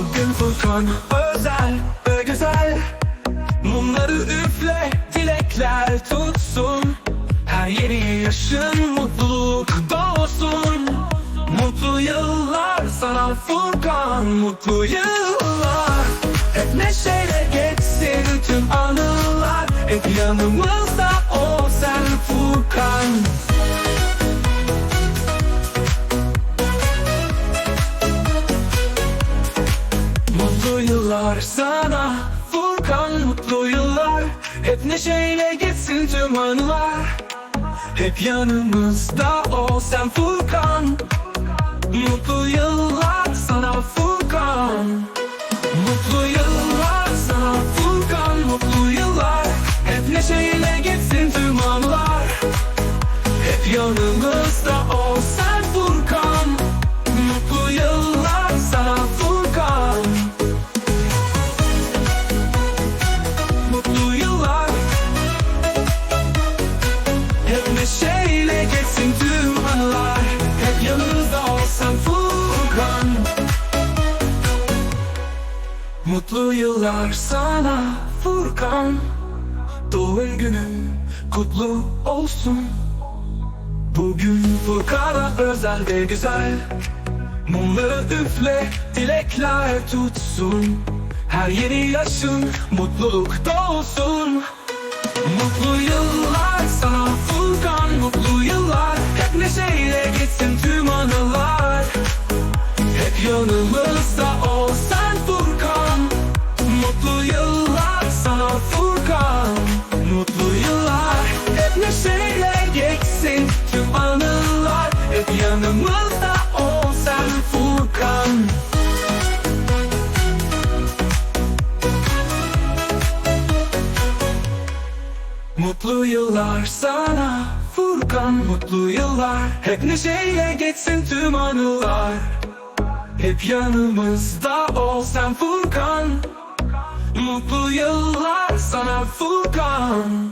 Furkan özel ve güzel. Mumları üfle dilekler tutsun. Her yeni yaşın mutluluk doğsun. Mutlu yıllar sana Furkan Mutlu yıllar. Hep neşeyle geçsin tüm anılar. Hep yanımızda ol sen Furkan sana Furkan mutlu yıllar. Hep neşeyle geçsin tüm anılar. Hep yanımızda ol sen Furkan. Mutlu yıllar sana Furkan. Mutlu yıllar sana Furkan. Mutlu yıllar. Hep neşeyle geçsin tüm anılar. Hep yanımızda Mutlu yıllar sana Furkan. Doğum günün kutlu olsun. Bugün Furkan'a özel ve güzel. Mumları üfle, dilekler tutsun. Her yeni yaşın mutluluk dolsun Mutlu yıllar sana Furkan. Mutlu yıllar Hep neşeyle geçsin tüm anılar. Hep yanımızda tüm anılar Hep yanımızda ol sen Furkan. Mutlu yıllar sana Furkan. Mutlu yıllar. Hep neşeyle geçsin tüm anılar. Hep yanımızda ol sen Furkan. Mutlu yıllar sana Furkan